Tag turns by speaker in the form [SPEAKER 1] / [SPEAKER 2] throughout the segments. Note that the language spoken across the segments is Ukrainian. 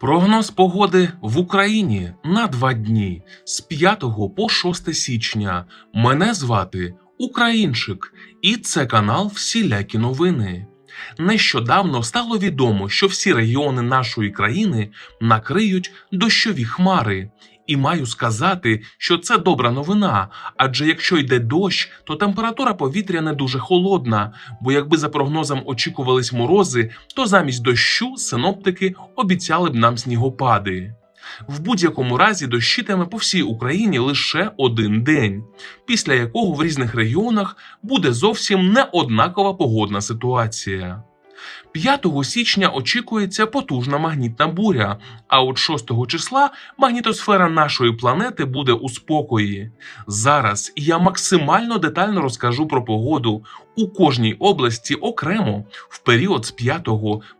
[SPEAKER 1] Прогноз погоди в Україні на два дні з 5 по 6 січня. Мене звати Українчик, і це канал Всілякі новини. Нещодавно стало відомо, що всі регіони нашої країни накриють дощові хмари. І маю сказати, що це добра новина, адже якщо йде дощ, то температура повітря не дуже холодна, бо якби за прогнозом очікувались морози, то замість дощу синоптики обіцяли б нам снігопади. В будь-якому разі дощитиме по всій Україні лише один день, після якого в різних регіонах буде зовсім не однакова погодна ситуація. 5 січня очікується потужна магнітна буря, а от 6 числа магнітосфера нашої планети буде у спокої. Зараз я максимально детально розкажу про погоду у кожній області окремо в період з 5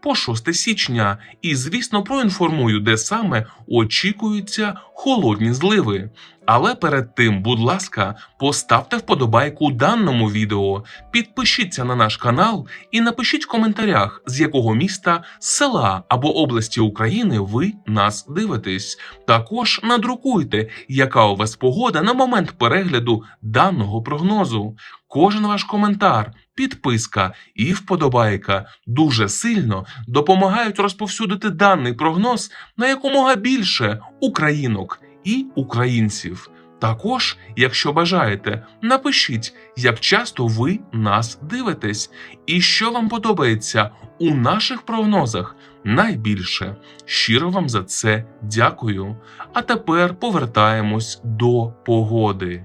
[SPEAKER 1] по 6 січня, і, звісно, проінформую, де саме очікуються холодні зливи. Але перед тим, будь ласка, поставте вподобайку даному відео, підпишіться на наш канал і напишіть в коментарях, з якого міста, села або області України ви нас дивитесь. Також надрукуйте, яка у вас погода на момент перегляду даного прогнозу. Кожен ваш коментар, підписка і вподобайка дуже сильно допомагають розповсюдити даний прогноз на якомога більше українок і українців. Також, якщо бажаєте, напишіть, як часто ви нас дивитесь, і що вам подобається у наших прогнозах найбільше. Щиро вам за це дякую. А тепер повертаємось до погоди.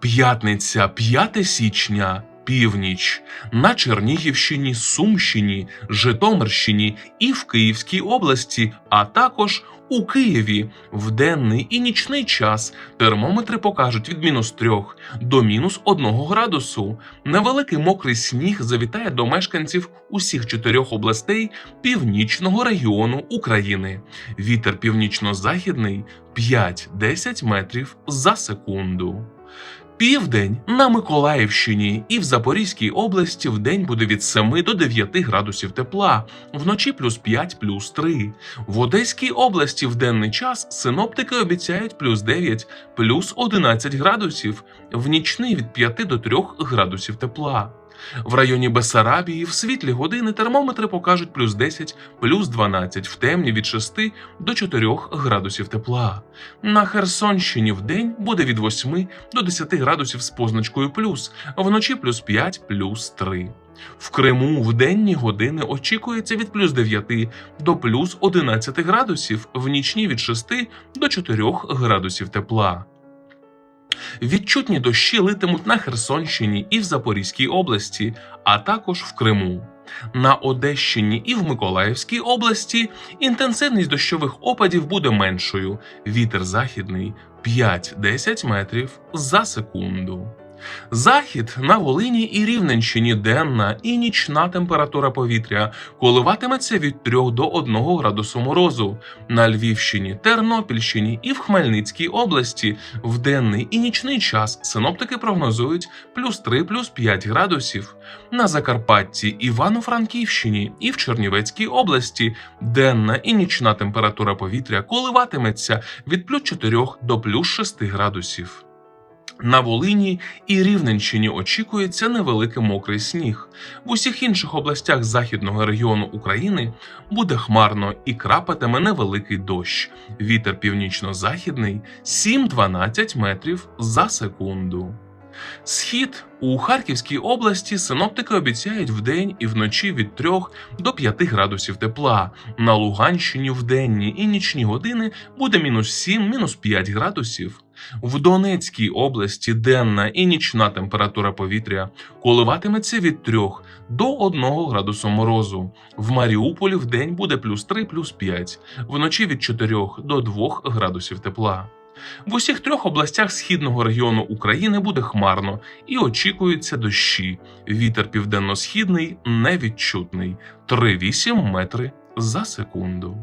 [SPEAKER 1] П'ятниця, 5 січня, північ на Чернігівщині, Сумщині, Житомирщині і в Київській області, а також у Києві в денний і нічний час термометри покажуть від мінус 3 до мінус 1 градусу. Невеликий мокрий сніг завітає до мешканців усіх чотирьох областей північного регіону України. Вітер північно-західний 5-10 метрів за секунду. Південь на Миколаївщині і в Запорізькій області в день буде від 7 до 9 градусів тепла, вночі плюс 5, плюс 3. В Одеській області в денний час синоптики обіцяють плюс 9, плюс 11 градусів, в нічний від 5 до 3 градусів тепла. В районі Бесарабії в світлі години термометри покажуть плюс 10, плюс 12, в темні від 6 до 4 градусів тепла. На Херсонщині в день буде від 8 до 10 градусів з позначкою плюс, вночі плюс 5, плюс 3. В Криму в денні години очікується від плюс 9 до плюс 11 градусів, в нічні від 6 до 4 градусів тепла. Відчутні дощі литимуть на Херсонщині і в Запорізькій області, а також в Криму. На Одещині і в Миколаївській області інтенсивність дощових опадів буде меншою. Вітер західний 5-10 метрів за секунду. Захід на Волині і Рівненщині денна і нічна температура повітря коливатиметься від 3 до 1 градусу морозу. На Львівщині, Тернопільщині і в Хмельницькій області в денний і нічний час синоптики прогнозують плюс 3 плюс 5 градусів. На Закарпатті, Івано-Франківщині і в Чернівецькій області денна і нічна температура повітря коливатиметься від плюс 4 до плюс 6 градусів. На Волині і Рівненщині очікується невеликий мокрий сніг. В усіх інших областях західного регіону України буде хмарно і крапатиме невеликий дощ. Вітер північно-західний 7-12 метрів за секунду. Схід у Харківській області синоптики обіцяють вдень і вночі від 3 до 5 градусів тепла. На Луганщині в денні і нічні години буде мінус 7, мінус 5 градусів. В Донецькій області денна і нічна температура повітря коливатиметься від 3 до 1 градусу морозу. В Маріуполі в день буде плюс 3, плюс 5, вночі від 4 до 2 градусів тепла. В усіх трьох областях східного регіону України буде хмарно і очікуються дощі. Вітер південно-східний невідчутний 3,8 метри за секунду.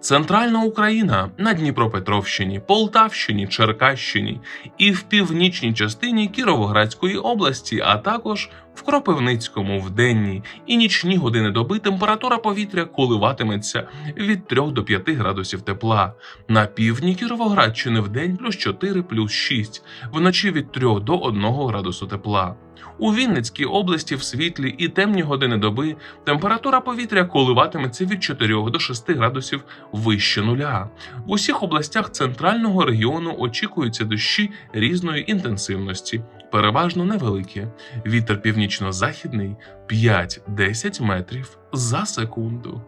[SPEAKER 1] Центральна Україна на Дніпропетровщині, Полтавщині, Черкащині і в північній частині Кіровоградської області, а також В Кропивницькому в денні і нічні години доби температура повітря коливатиметься від 3 до 5 градусів тепла. На півдні Кіровоградщини в день плюс 4 плюс 6, вночі від 3 до 1 градусу тепла. У Вінницькій області в світлі і темні години доби температура повітря коливатиметься від 4 до 6 градусів вище нуля. В усіх областях центрального регіону очікуються дощі різної інтенсивності, переважно невеликі. Вітер північно-західний 5-10 метрів за секунду.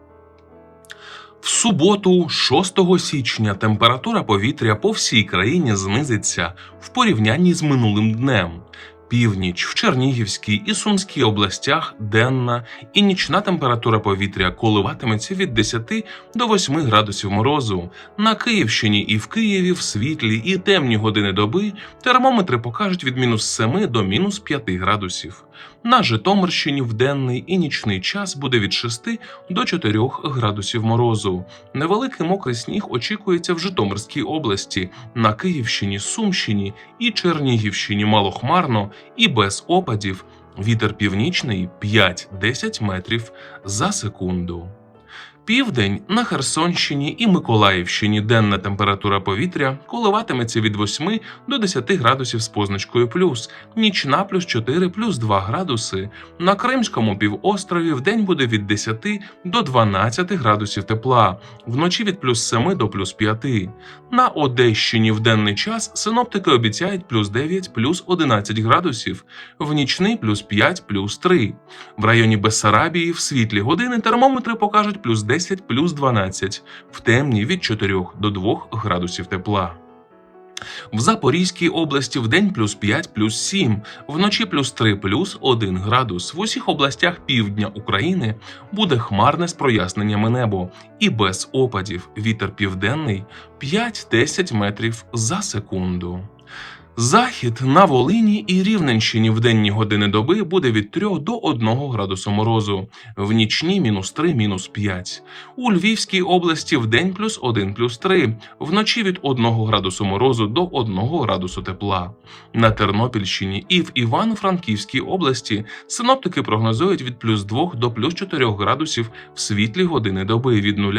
[SPEAKER 1] В суботу, 6 січня, температура повітря по всій країні знизиться в порівнянні з минулим днем. Північ в Чернігівській і Сумській областях денна і нічна температура повітря коливатиметься від 10 до 8 градусів морозу. На Київщині і в Києві в світлі і темні години доби термометри покажуть від мінус 7 до мінус 5 градусів. На Житомирщині в денний і нічний час буде від 6 до 4 градусів морозу. Невеликий мокрий сніг очікується в Житомирській області, на Київщині, Сумщині і Чернігівщині малохмарно і без опадів. Вітер північний 5-10 метрів за секунду. Південь на Херсонщині і Миколаївщині денна температура повітря коливатиметься від 8 до 10 градусів з позначкою плюс, нічна плюс 4 плюс 2 градуси. На Кримському півострові вдень буде від 10 до 12 градусів тепла, вночі від плюс 7 до плюс 5. На Одещині в денний час синоптики обіцяють плюс 9 плюс 11 градусів, в нічний плюс 5 плюс 3. В районі Бессарабії в світлі години термометри покажуть плюс 10 плюс 12, в темні від 4 до 2 градусів тепла. В Запорізькій області в день плюс 5 плюс 7, вночі плюс 3 плюс 1 градус. В усіх областях півдня України буде хмарне з проясненнями небо і без опадів. Вітер південний 5-10 метрів за секунду. Захід на Волині і Рівненщині в денні години доби буде від 3 до 1 градусу морозу, в нічні мінус 3, мінус 5. У Львівській області в день плюс 1, плюс 3, вночі від 1 градусу морозу до 1 градусу тепла. На Тернопільщині і в Івано-Франківській області синоптики прогнозують від плюс 2 до плюс 4 градусів в світлі години доби від 0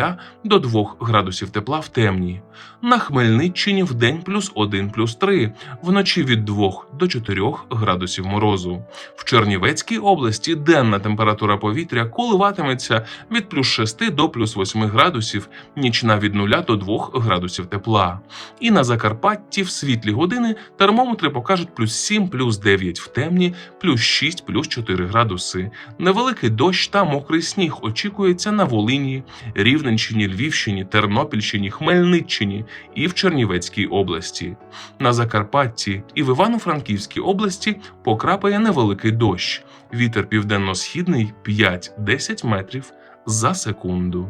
[SPEAKER 1] до 2 градусів тепла в темні. На Хмельниччині в день плюс 1, плюс 3, вночі від 2 до 4 градусів морозу. В Чернівецькій області денна температура повітря коливатиметься від плюс 6 до плюс 8 градусів, нічна від 0 до 2 градусів тепла. І на Закарпатті в світлі години термометри покажуть плюс 7, плюс 9 в темні, плюс 6, плюс 4 градуси. Невеликий дощ та мокрий сніг очікується на Волині, Рівненщині, Львівщині, Тернопільщині, Хмельниччині і в Чернівецькій області. На Закарпатті і в Івано-Франківській області покрапає невеликий дощ. Вітер південно-східний 5-10 метрів за секунду.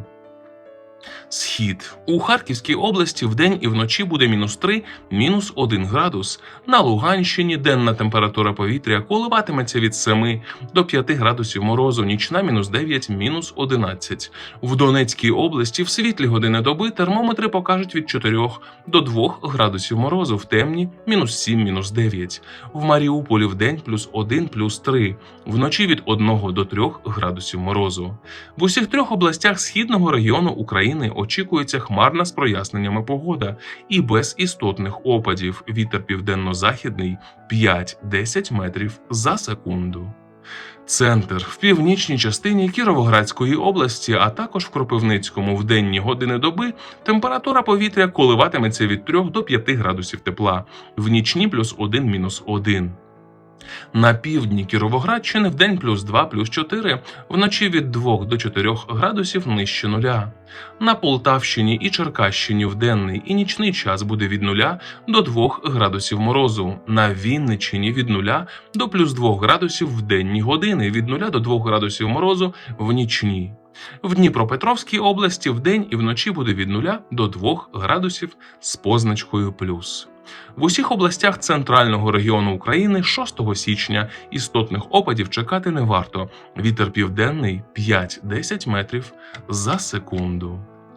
[SPEAKER 1] Схід у Харківській області вдень і вночі буде мінус 3, мінус 1 градус. На Луганщині денна температура повітря коливатиметься від 7 до 5 градусів морозу, нічна мінус 9, мінус 11. В Донецькій області в світлі години доби термометри покажуть від 4 до 2 градусів морозу, в темні мінус 7, мінус 9. В Маріуполі вдень плюс 1, плюс 3, вночі від 1 до 3 градусів морозу. В усіх трьох областях східного регіону України очікується хмарна з проясненнями погода і без істотних опадів. Вітер південно-західний 5-10 метрів за секунду. Центр в північній частині Кіровоградської області, а також в Кропивницькому в денні години доби температура повітря коливатиметься від 3 до 5 градусів тепла, в нічні плюс 1 мінус 1. На півдні Кіровоградщини вдень плюс 2, плюс 4, вночі від 2 до 4 градусів нижче нуля. На Полтавщині і Черкащині в денний і нічний час буде від 0 до 2 градусів морозу. На Вінниччині від 0 до плюс 2 градусів в денні години, від 0 до 2 градусів морозу в нічні. В Дніпропетровській області вдень і вночі буде від 0 до 2 градусів з позначкою плюс. В усіх областях центрального регіону України 6 січня істотних опадів чекати не варто. Вітер південний 5-10 метрів за секунду.